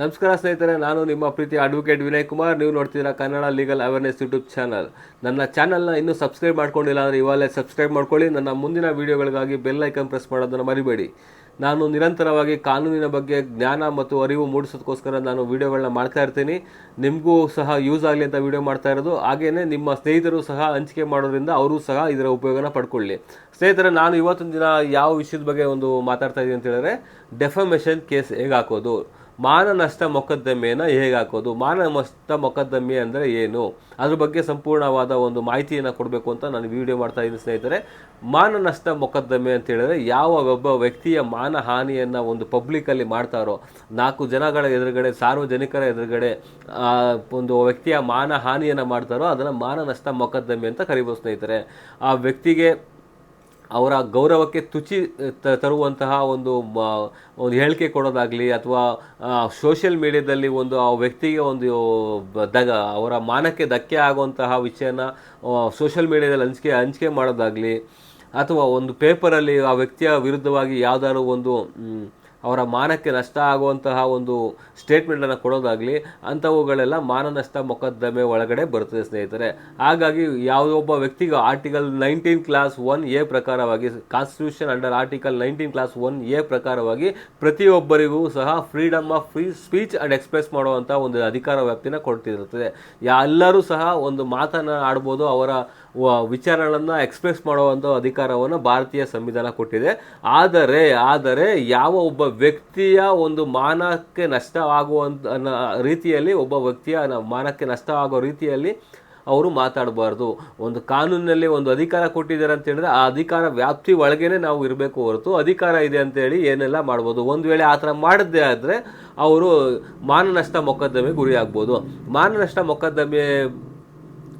ನಮಸ್ಕಾರ ಸ್ನೇಹಿತರೆ, ನಾನು ನಿಮ್ಮ ಪ್ರೀತಿ ಅಡ್ವೊಕೇಟ್ ವಿನಯ್ ಕುಮಾರ್. ನೀವು ನೋಡ್ತಿದ್ದೀರಾ Kannada legal awareness YouTube channel ನನ್ನ ಚಾನಲ್ನ ಇನ್ನೂ ಸಬ್ಸ್ಕ್ರೈಬ್ ಮಾಡ್ಕೊಂಡಿಲ್ಲ ಅಂದರೆ ಇವಾಗಲೇ ಸಬ್ಸ್ಕ್ರೈಬ್ ಮಾಡ್ಕೊಳ್ಳಿ. ನನ್ನ ಮುಂದಿನ ವೀಡಿಯೋಗಳಿಗಾಗಿ ಬೆಲ್ ಐಕನ್ ಪ್ರೆಸ್ ಮಾಡೋದನ್ನು ಮರಿಬೇಡಿ. ನಾನು ನಿರಂತರವಾಗಿ ಕಾನೂನಿನ ಬಗ್ಗೆ ಜ್ಞಾನ ಮತ್ತು ಅರಿವು ಮೂಡಿಸೋದಕ್ಕೋಸ್ಕರ ನಾನು ವೀಡಿಯೋಗಳನ್ನ ಮಾಡ್ತಾ ಇರ್ತೀನಿ. ನಿಮಗೂ ಸಹ ಯೂಸ್ ಆಗಲಿ ಅಂತ ವೀಡಿಯೋ ಮಾಡ್ತಾ ಇರೋದು. ಹಾಗೆಯೇ ನಿಮ್ಮ ಸ್ನೇಹಿತರು ಸಹ ಹಂಚಿಕೆ ಮಾಡೋದ್ರಿಂದ ಅವರು ಸಹ ಇದರ ಉಪಯೋಗನ ಪಡ್ಕೊಳ್ಳಿ. ಸ್ನೇಹಿತರೆ, ನಾನು ಇವತ್ತಿನ ದಿನ ಯಾವ ವಿಷಯದ ಬಗ್ಗೆ ಒಂದು ಮಾತಾಡ್ತಾ ಇದ್ದೀನಿ ಅಂತ ಹೇಳಿದ್ರೆ ಡೆಫಮೇಷನ್ ಕೇಸ್ ಹೇಗೆ ಹಾಕೋದು ಮಾನ ನಷ್ಟ ಮೊಕದ್ದಮೆಯನ್ನು ಹೇಗೆ ಹಾಕೋದು? ಮಾನ ನಷ್ಟ ಮೊಕದ್ದಮೆ ಅಂದರೆ ಏನು? ಅದ್ರ ಬಗ್ಗೆ ಸಂಪೂರ್ಣವಾದ ಒಂದು ಮಾಹಿತಿಯನ್ನು ಕೊಡಬೇಕು ಅಂತ ನಾನು ವಿಡಿಯೋ ಮಾಡ್ತಾ ಇದ್ದೀನಿ ಸ್ನೇಹಿತರೆ. ಮಾನನಷ್ಟ ಮೊಕದ್ದಮೆ ಅಂತ ಹೇಳಿದ್ರೆ ಯಾವ ಒಬ್ಬ ವ್ಯಕ್ತಿಯ ಮಾನ ಹಾನಿಯನ್ನು ಒಂದು ಪಬ್ಲಿಕಲ್ಲಿ ಮಾಡ್ತಾರೋ, ನಾಲ್ಕು ಜನಗಳ ಎದುರುಗಡೆ, ಸಾರ್ವಜನಿಕರ ಎದುರುಗಡೆ ಒಂದು ವ್ಯಕ್ತಿಯ ಮಾನ ಹಾನಿಯನ್ನು ಮಾಡ್ತಾರೋ, ಅದನ್ನು ಮಾನನಷ್ಟ ಮೊಕದ್ದಮೆ ಅಂತ ಕರಿಬೋದು ಸ್ನೇಹಿತರೆ. ಆ ವ್ಯಕ್ತಿಗೆ ಅವರ ಗೌರವಕ್ಕೆ ತುಚಿ ತರುವಂತಹ ಒಂದು ಒಂದು ಹೇಳಿಕೆ ಕೊಡೋದಾಗಲಿ ಅಥವಾ ಸೋಷಿಯಲ್ ಮೀಡಿಯಾದಲ್ಲಿ ಒಂದು, ಆ ವ್ಯಕ್ತಿಗೆ ಒಂದು ದಗ ಅವರ ಮಾನಕ್ಕೆ ಧಕ್ಕೆ ಆಗುವಂತಹ ವಿಷಯನ ಸೋಷಿಯಲ್ ಮೀಡಿಯಾದಲ್ಲಿ ಹಂಚಿಕೆ ಹಂಚಿಕೆ ಮಾಡೋದಾಗಲಿ ಅಥವಾ ಒಂದು ಪೇಪರಲ್ಲಿ ಆ ವ್ಯಕ್ತಿಯ ವಿರುದ್ಧವಾಗಿ ಯಾವುದಾದ್ರು ಒಂದು ಅವರ ಮಾನಕ್ಕೆ ನಷ್ಟ ಆಗುವಂತಹ ಒಂದು ಸ್ಟೇಟ್ಮೆಂಟನ್ನು ಕೊಡೋದಾಗಲಿ ಅಂಥವುಗಳೆಲ್ಲ ಮಾನನಷ್ಟ ಮೊಕದ್ದಮೆ ಒಳಗಡೆ ಬರ್ತದೆ ಸ್ನೇಹಿತರೆ. ಹಾಗಾಗಿ ಯಾವುದೊಬ್ಬ ವ್ಯಕ್ತಿಗೆ article nineteen clause one A ಪ್ರಕಾರವಾಗಿ constitution under article nineteen clause one A ಪ್ರಕಾರವಾಗಿ ಪ್ರತಿಯೊಬ್ಬರಿಗೂ ಸಹ freedom of free speech and express ಮಾಡುವಂಥ ಒಂದು ಅಧಿಕಾರ ವ್ಯಾಪ್ತಿನ ಕೊಡ್ತಿರುತ್ತದೆ. ಎಲ್ಲರೂ ಸಹ ಒಂದು ಮಾತನ್ನು ಆಡ್ಬೋದು, ಅವರ ವಿಚಾರಗಳನ್ನು ಎಕ್ಸ್ಪ್ರೆಸ್ ಮಾಡುವಂಥ ಅಧಿಕಾರವನ್ನು ಭಾರತೀಯ ಸಂವಿಧಾನ ಕೊಟ್ಟಿದೆ. ಆದರೆ ಆದರೆ ಯಾವ ಒಬ್ಬ ವ್ಯಕ್ತಿಯ ಒಂದು ಮಾನಕ್ಕೆ ನಷ್ಟ ಆಗುವಂಥ ಅನ್ನೋ ರೀತಿಯಲ್ಲಿ ಒಬ್ಬ ವ್ಯಕ್ತಿಯ ಮಾನಕ್ಕೆ ನಷ್ಟವಾಗೋ ರೀತಿಯಲ್ಲಿ ಅವರು ಮಾತಾಡಬಾರ್ದು. ಒಂದು ಕಾನೂನಿನಲ್ಲಿ ಒಂದು ಅಧಿಕಾರ ಕೊಟ್ಟಿದ್ದಾರೆ ಅಂತ ಹೇಳಿದ್ರೆ ಆ ಅಧಿಕಾರ ವ್ಯಾಪ್ತಿ ಒಳಗೇನೆ ನಾವು ಇರಬೇಕು ಹೊರತು ಅಧಿಕಾರ ಇದೆ ಅಂತೇಳಿ ಏನೆಲ್ಲ ಮಾಡ್ಬೋದು. ಒಂದು ವೇಳೆ ಆ ಥರ ಮಾಡದೇ ಆದರೆ ಅವರು ಮಾನನಷ್ಟ ಮೊಕದ್ದಮೆ ಗುರಿಯಾಗ್ಬೋದು. ಮಾನನಷ್ಟ ಮೊಕದ್ದಮೆ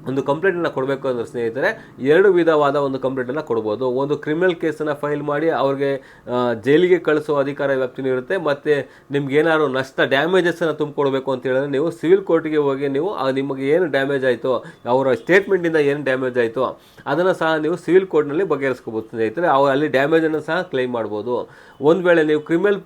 ಒಂದು ಕಂಪ್ಲೇಂಟನ್ನು ಕೊಡಬೇಕು ಅಂದರೆ ಸ್ನೇಹಿತರೆ, ಎರಡು ವಿಧವಾದ ಒಂದು ಕಂಪ್ಲೇಂಟನ್ನು ಕೊಡ್ಬೋದು. ಒಂದು ಕ್ರಿಮಿನಲ್ ಕೇಸನ್ನು ಫೈಲ್ ಮಾಡಿ ಅವ್ರಿಗೆ ಜೈಲಿಗೆ ಕಳಿಸೋ ಅಧಿಕಾರ ವ್ಯಾಪ್ತಿನೂ ಇರುತ್ತೆ. ಮತ್ತು ನಿಮ್ಗೆ ಏನಾದ್ರು ನಷ್ಟ ಡ್ಯಾಮೇಜಸ್ಸನ್ನು ತುಂಬಿಕೊಡ್ಬೇಕು ಅಂತ ಹೇಳಿದ್ರೆ ನೀವು ಸಿವಿಲ್ ಕೋರ್ಟಿಗೆ ಹೋಗಿ ನೀವು ನಿಮಗೆ ಏನು ಡ್ಯಾಮೇಜ್ ಆಯಿತು, ಅವರ ಸ್ಟೇಟ್ಮೆಂಟಿಂದ ಏನು ಡ್ಯಾಮೇಜ್ ಆಯಿತು, ಅದನ್ನು ಸಹ ನೀವು ಸಿವಿಲ್ ಕೋರ್ಟ್ನಲ್ಲಿ ಬಗೆಹರಿಸ್ಕೋಬೋದು ಸ್ನೇಹಿತರೆ. ಅವ್ರು ಅಲ್ಲಿ ಡ್ಯಾಮೇಜನ್ನು ಸಹ ಕ್ಲೈಮ್ ಮಾಡ್ಬೋದು. ಒಂದು ವೇಳೆ ನೀವು ಕ್ರಿಮಿನಲ್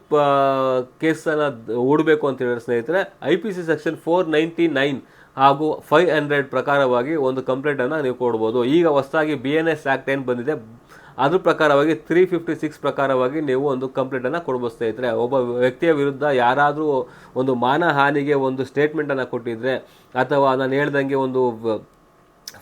ಕೇಸನ್ನು ಹೂಡಬೇಕು ಅಂತ ಹೇಳಿದ್ರೆ ಸ್ನೇಹಿತರೆ I P C section four ninety nine ಹಾಗೂ ಫೈವ್ ಹಂಡ್ರೆಡ್ ಪ್ರಕಾರವಾಗಿ ಒಂದು ಕಂಪ್ಲೇಂಟನ್ನು ನೀವು ಕೊಡ್ಬೋದು. ಈಗ ಹೊಸದಾಗಿ ಬಿ ಎನ್ ಎಸ್ ಆ್ಯಕ್ಟ್ ಏನು ಬಂದಿದೆ, ಅದ್ರ ಪ್ರಕಾರವಾಗಿ ತ್ರೀ ಫಿಫ್ಟಿ ಸಿಕ್ಸ್ ಪ್ರಕಾರವಾಗಿ ನೀವು ಒಂದು ಕಂಪ್ಲೇಂಟನ್ನು ಕೊಡ್ಬೋದು ಸ್ನೇಹಿತರೆ. ಒಬ್ಬ ವ್ಯಕ್ತಿಯ ವಿರುದ್ಧ ಯಾರಾದರೂ ಒಂದು ಮಾನಹಾನಿಗೆ ಒಂದು ಸ್ಟೇಟ್ಮೆಂಟನ್ನು ಕೊಟ್ಟಿದ್ದರೆ ಅಥವಾ ನಾನು ಹೇಳ್ದಂಗೆ ಒಂದು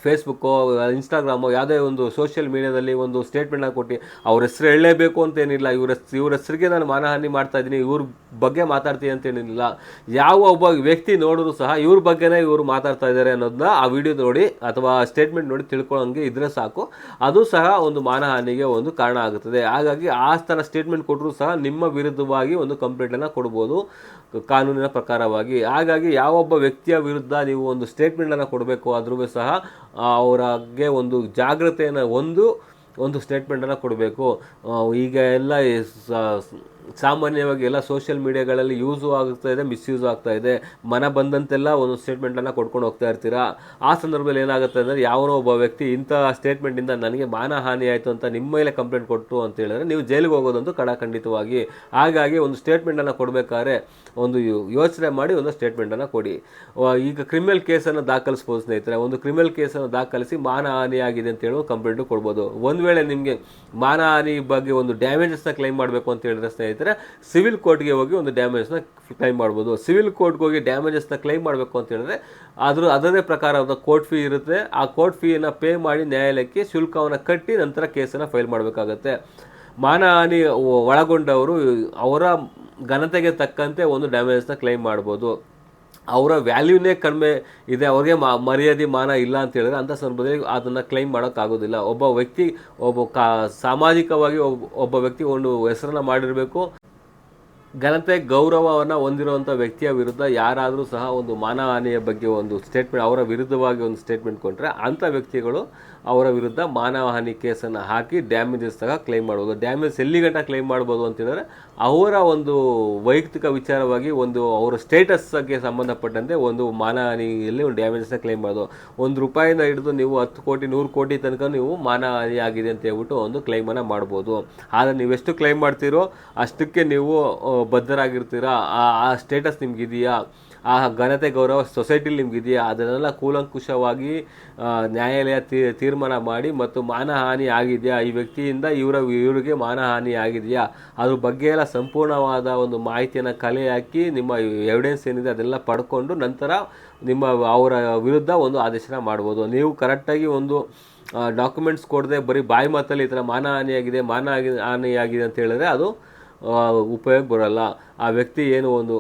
ಫೇಸ್ಬುಕ್ಕೋ ಇನ್ಸ್ಟಾಗ್ರಾಮೋ ಯಾವುದೇ ಒಂದು ಸೋಷಿಯಲ್ ಮೀಡಿಯಾದಲ್ಲಿ ಒಂದು ಸ್ಟೇಟ್ಮೆಂಟ್ನ ಕೊಟ್ಟು, ಅವ್ರ ಹೆಸರು ಹೇಳಲೇಬೇಕು ಅಂತೇನಿಲ್ಲ ಇವ್ರ ಇವ್ರ ಹೆಸರಿಗೆ ನಾನು ಮಾನಹಾನಿ ಮಾಡ್ತಾ ಇದ್ದೀನಿ, ಇವ್ರ ಬಗ್ಗೆ ಮಾತಾಡ್ತೀನಿ ಅಂತೇನಿಲ್ಲ ಯಾವ ಒಬ್ಬ ವ್ಯಕ್ತಿ ನೋಡಿದ್ರು ಸಹ ಇವ್ರ ಬಗ್ಗೆನೇ ಇವರು ಮಾತಾಡ್ತಾ ಇದ್ದಾರೆ ಅನ್ನೋದನ್ನ ಆ ವಿಡಿಯೋ ನೋಡಿ, ಅಥವಾ ಸ್ಟೇಟ್ಮೆಂಟ್ ನೋಡಿ ತಿಳ್ಕೊಳ್ಳೋಂಗೆ ಇದ್ರೆ ಸಾಕು. ಅದು ಸಹ ಒಂದು ಮಾನಹಾನಿಗೆ ಒಂದು ಕಾರಣ ಆಗುತ್ತದೆ. ಹಾಗಾಗಿ ಆ ಥರ ಸ್ಟೇಟ್ಮೆಂಟ್ ಕೊಟ್ಟರು ಸಹ ನಿಮ್ಮ ವಿರುದ್ಧವಾಗಿ ಒಂದು ಕಂಪ್ಲೇಂಟನ್ನು ಕೊಡ್ಬೋದು, ಕಾನೂನಿನ ಪ್ರಕಾರವಾಗಿ. ಹಾಗಾಗಿ ಯಾವೊಬ್ಬ ವ್ಯಕ್ತಿಯ ವಿರುದ್ಧ ನೀವು ಒಂದು ಸ್ಟೇಟ್ಮೆಂಟನ್ನು ಕೊಡಬೇಕು ಆದ್ರೂ ಸಹ ಅವ್ರಿಗೆ ಒಂದು ಜಾಗ್ರತೆಯನ್ನು ಒಂದು ಒಂದು ಸ್ಟೇಟ್ಮೆಂಟನ್ನು ಕೊಡಬೇಕು. ಈಗ ಎಲ್ಲ ಸಾಮಾನ್ಯವಾಗಿ ಎಲ್ಲ ಸೋಷಿಯಲ್ ಮೀಡಿಯಾಗಳಲ್ಲಿ ಯೂಸು ಆಗ್ತಾ ಇದೆ ಮಿಸ್ಯೂಸ್ ಆಗ್ತಾ ಇದೆ. ಮನ ಬಂದಂತೆಲ್ಲ ಒಂದು ಸ್ಟೇಟ್ಮೆಂಟನ್ನು ಕೊಡ್ಕೊಂಡು ಹೋಗ್ತಾ ಇರ್ತೀರಾ? ಆ ಸಂದರ್ಭದಲ್ಲಿ ಏನಾಗುತ್ತೆ ಅಂದರೆ ಯಾವನೋ ಒಬ್ಬ ವ್ಯಕ್ತಿ ಇಂಥ ಸ್ಟೇಟ್ಮೆಂಟಿಂದ ನನಗೆ ಮಾನಹಾನಿ ಆಯಿತು ಅಂತ ನಿಮ್ಮ ಮೇಲೆ ಕಂಪ್ಲೇಂಟ್ ಕೊಟ್ಟು ಅಂತ ಹೇಳಿದ್ರೆ ನೀವು ಜೈಲಿಗೆ ಹೋಗೋದಂತೂ ಕಡಾಖಂಡಿತವಾಗಿ ಹಾಗಾಗಿ ಒಂದು ಸ್ಟೇಟ್ಮೆಂಟನ್ನು ಕೊಡಬೇಕಾದ್ರೆ ಒಂದು ಯೋಚನೆ ಮಾಡಿ ಒಂದು ಸ್ಟೇಟ್ಮೆಂಟನ್ನು ಕೊಡಿ. ಈಗ ಕ್ರಿಮಿನಲ್ ಕೇಸನ್ನು ದಾಖಲಿಸ್ಬೋದು ಸ್ನೇಹಿತರೆ. ಒಂದು ಕ್ರಿಮಿನಲ್ ಕೇಸನ್ನು ದಾಖಲಿಸಿ ಮಾನಹಾನಿ ಆಗಿದೆ ಅಂತ ಹೇಳಿ ಕಂಪ್ಲೇಂಟು ಕೊಡ್ಬೋದು. ಒಂದು ವೇಳೆ ನಿಮಗೆ ಮಾನಹಾನಿ ಬಗ್ಗೆ ಒಂದು ಡ್ಯಾಮೇಜಸ್ನ ಕ್ಲೈಮ್ ಮಾಡಬೇಕು ಅಂತ ಹೇಳಿದ್ರೆ ಸ್ನೇಹಿತರೆ ಸಿವಿಲ್ ಕೋರ್ಟ್ಗೆ ಹೋಗಿ ಒಂದು ಡ್ಯಾಮೇಜ್ನ ಕ್ಲೈಮ್ ಮಾಡ್ಬೋದು. ಸಿವಿಲ್ ಕೋರ್ಟ್ಗೆ ಹೋಗಿ ಡ್ಯಾಮೇಜಸ್ನ ಕ್ಲೈಮ್ ಮಾಡಬೇಕು ಅಂತ ಹೇಳಿದ್ರೆ, ಅದ್ರ, ಅದರದೇ ಪ್ರಕಾರದ ಕೋರ್ಟ್ ಫೀ ಇರುತ್ತೆ. ಆ ಕೋರ್ಟ್ ಫೀಯನ್ನು ಪೇ ಮಾಡಿ ನ್ಯಾಯಾಲಯಕ್ಕೆ ಶುಲ್ಕವನ್ನು ಕಟ್ಟಿ ನಂತರ ಕೇಸನ್ನು ಫೈಲ್ ಮಾಡಬೇಕಾಗತ್ತೆ. ಮಾನಹಾನಿ ಒಳಗೊಂಡವರು ಅವರ ಘನತೆಗೆ ತಕ್ಕಂತೆ ಒಂದು ಡ್ಯಾಮೇಜಸ್ನ ಕ್ಲೈಮ್ ಮಾಡ್ಬೋದು. ಅವರ ವ್ಯಾಲ್ಯೂನೇ ಕಡಿಮೆ ಇದೆ, ಅವ್ರಿಗೆ ಮರ್ಯಾದೆ, ಮಾನ ಇಲ್ಲ ಅಂತ ಹೇಳಿದ್ರೆ ಅಂಥ ಸಂದರ್ಭದಲ್ಲಿ ಅದನ್ನು ಕ್ಲೈಮ್ ಮಾಡೋಕ್ಕಾಗೋದಿಲ್ಲ. ಒಬ್ಬ ವ್ಯಕ್ತಿ, ಒಬ್ಬ ಕಾ, ಸಾಮಾಜಿಕವಾಗಿ ಒಬ್ಬ ಒಬ್ಬ ವ್ಯಕ್ತಿ ಒಂದು ಹೆಸರನ್ನು ಮಾಡಿರಬೇಕು. ಘನತೆ ಗೌರವವನ್ನು ಹೊಂದಿರುವಂಥ ವ್ಯಕ್ತಿಯ ವಿರುದ್ಧ ಯಾರಾದರೂ ಸಹ ಒಂದು ಮಾನಹಾನಿಯ ಬಗ್ಗೆ ಒಂದು ಸ್ಟೇಟ್ಮೆಂಟ್ ಅವರ ವಿರುದ್ಧವಾಗಿ ಒಂದು ಸ್ಟೇಟ್ಮೆಂಟ್ ಕೊಟ್ಟರೆ ಅಂಥ ವ್ಯಕ್ತಿಗಳು ಅವರ ವಿರುದ್ಧ ಮಾನವಹಾನಿ ಕೇಸನ್ನು ಹಾಕಿ ಡ್ಯಾಮೇಜಸ್ ತಗ ಕ್ಲೈಮ್ ಮಾಡ್ಬೋದು. ಡ್ಯಾಮೇಜ್ ಎಲ್ಲಿಗಂಟ ಕ್ಲೈಮ್ ಮಾಡ್ಬೋದು ಅಂತ ಹೇಳಿದ್ರೆ ಅವರ ಒಂದು ವೈಯಕ್ತಿಕ ವಿಚಾರವಾಗಿ ಒಂದು ಅವರ ಸ್ಟೇಟಸ್ಗೆ ಸಂಬಂಧಪಟ್ಟಂತೆ ಒಂದು ಮಾನಹಾನಿಯಲ್ಲಿ ಒಂದು ಡ್ಯಾಮೇಜಸ್ನ ಕ್ಲೈಮ್ ಮಾಡೋದು ಒಂದು ರೂಪಾಯಿಂದ ಹಿಡಿದು ನೀವು ಹತ್ತು ಕೋಟಿ, ನೂರು ಕೋಟಿ ತನಕ ನೀವು ಮಾನಹಾನಿ ಆಗಿದೆ ಅಂತ ಹೇಳ್ಬಿಟ್ಟು ಒಂದು ಕ್ಲೈಮನ್ನು ಮಾಡ್ಬೋದು. ಆದರೆ ನೀವೆಷ್ಟು ಕ್ಲೈಮ್ ಮಾಡ್ತೀರೋ ಅಷ್ಟಕ್ಕೆ ನೀವು ಬದ್ಧರಾಗಿರ್ತೀರ? ಆ ಸ್ಟೇಟಸ್ ನಿಮ್ಗಿದೆಯಾ? ಆ ಘನತೆ ಗೌರವ ಸೊಸೈಟಿಲಿ ನಿಮ್ಗಿದೆಯಾ? ಅದನ್ನೆಲ್ಲ ಕೂಲಂಕುಷವಾಗಿ ನ್ಯಾಯಾಲಯ ತೀರ್ಮಾನ ಮಾಡಿ ಮತ್ತು ಮಾನಹಾನಿ ಆಗಿದೆಯಾ? ಈ ವ್ಯಕ್ತಿಯಿಂದ ಇವರ, ಇವರಿಗೆ ಮಾನಹಾನಿ ಆಗಿದೆಯಾ? ಅದ್ರ ಬಗ್ಗೆ ಎಲ್ಲ ಸಂಪೂರ್ಣವಾದ ಒಂದು ಮಾಹಿತಿಯನ್ನು ಕಲೆ ಹಾಕಿ ನಿಮ್ಮ ಎವಿಡೆನ್ಸ್ ಏನಿದೆ ಅದೆಲ್ಲ ಪಡ್ಕೊಂಡು ನಂತರ ನಿಮ್ಮ ಅವರ ವಿರುದ್ಧ ಒಂದು ಆದೇಶನ ಮಾಡ್ಬೋದು. ನೀವು ಕರೆಕ್ಟಾಗಿ ಒಂದು ಡಾಕ್ಯುಮೆಂಟ್ಸ್ ಕೊಡದೆ ಬರೀ ಬಾಯಿ ಮಾತಲ್ಲಿ ಈ ಥರ ಮಾನಹಾನಿಯಾಗಿದೆ ಮಾನ ಹಾನಿಯಾಗಿದೆ ಅಂತ ಹೇಳಿದ್ರೆ ಅದು ಉಪಯೋಗ ಬರೋಲ್ಲ. ಆ ವ್ಯಕ್ತಿ ಏನು ಒಂದು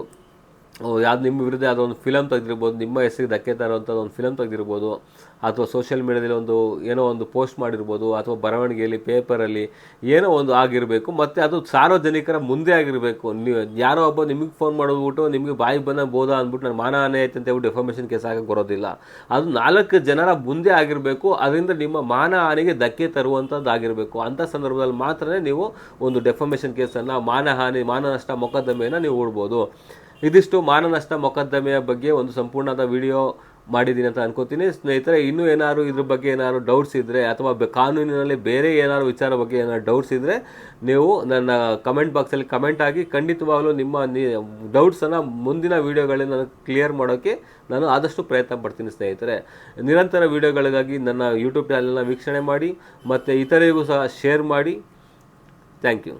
ಯಾವ್ದು ನಿಮ್ಮ ವಿರುದ್ಧ ಯಾವುದೋ ಒಂದು ಫಿಲಮ್ ತೆಗೆದಿರ್ಬೋದು, ನಿಮ್ಮ ಹೆಸರಿಗೆ ಧಕ್ಕೆ ತರೋಂಥದ್ದು ಒಂದು ಫಿಲಮ್ ತೆಗೆದಿರ್ಬೋದು, ಅಥವಾ ಸೋಷಿಯಲ್ ಮೀಡಿಯಾದಲ್ಲಿ ಒಂದು ಏನೋ ಒಂದು ಪೋಸ್ಟ್ ಮಾಡಿರ್ಬೋದು, ಅಥವಾ ಬರವಣಿಗೆಯಲ್ಲಿ ಪೇಪರಲ್ಲಿ ಏನೋ ಒಂದು ಆಗಿರಬೇಕು, ಮತ್ತು ಅದು ಸಾರ್ವಜನಿಕರ ಮುಂದೆ ಆಗಿರಬೇಕು. ನೀವು ಯಾರೋ ಒಬ್ಬ ನಿಮಗೆ ಫೋನ್ ಮಾಡಿಬಿಟ್ಟು, ನಿಮಗೆ ಬಾಯಿ ಬಂದ ಬೋದ ಅಂದ್ಬಿಟ್ಟು, ನಾನು ಮಾನಹಾನಿ ಆಯ್ತು ಅಂತ ಹೇಳ್ಬಿಟ್ಟು ಡೆಫಾಮೇಷನ್ ಕೇಸ್ ಆಗಿ ಬರೋದಿಲ್ಲ. ಅದು ನಾಲ್ಕು ಜನರ ಮುಂದೆ ಆಗಿರಬೇಕು, ಅದರಿಂದ ನಿಮ್ಮ ಮಾನ ಹಾನಿಗೆ ಧಕ್ಕೆ ತರುವಂಥದ್ದು ಆಗಿರಬೇಕು. ಅಂಥ ಸಂದರ್ಭದಲ್ಲಿ ಮಾತ್ರ ನೀವು ಒಂದು ಡೆಫಾಮೇಷನ್ ಕೇಸನ್ನು ಮಾನಹಾನಿ ಮಾನನಷ್ಟ ಮೊಕದ್ದಮೆಯನ್ನು ನೀವು ಹೂಡ್ಬೋದು. ಇದಿಷ್ಟು ಮಾನನಷ್ಟ ಮೊಕದ್ದಮೆಯ ಬಗ್ಗೆ ಒಂದು ಸಂಪೂರ್ಣದ ವಿಡಿಯೋ ಮಾಡಿದ್ದೀನಿ ಅಂತ ಅನ್ಕೋತೀನಿ. ಸ್ನೇಹಿತರೆ, ಇನ್ನೂ ಏನಾದ್ರು ಇದ್ರ ಬಗ್ಗೆ ಏನಾದ್ರು ಡೌಟ್ಸ್ ಇದ್ದರೆ ಅಥವಾ ಕಾನೂನಿನಲ್ಲಿ ಬೇರೆ ಏನಾದ್ರು ವಿಚಾರ ಬಗ್ಗೆ ಏನಾದ್ರು ಡೌಟ್ಸ್ ಇದ್ದರೆ ನೀವು ನನ್ನ ಕಮೆಂಟ್ ಬಾಕ್ಸಲ್ಲಿ ಕಮೆಂಟ್ ಆಗಿ ಖಂಡಿತವಾಗಲೂ ನಿಮ್ಮ ಡೌಟ್ಸನ್ನು ಮುಂದಿನ ವೀಡಿಯೋಗಳಲ್ಲಿ ನಾನು ಕ್ಲಿಯರ್ ಮಾಡೋಕ್ಕೆ ನಾನು ಆದಷ್ಟು ಪ್ರಯತ್ನ ಪಡ್ತೀನಿ ಸ್ನೇಹಿತರೆ. ನಿರಂತರ ವೀಡಿಯೋಗಳಿಗಾಗಿ ನನ್ನ ಯೂಟ್ಯೂಬ್ ಚಾನಲನ್ನು ವೀಕ್ಷಣೆ ಮಾಡಿ ಮತ್ತು ಇತರಿಗೂ ಸಹ ಶೇರ್ ಮಾಡಿ. Thank you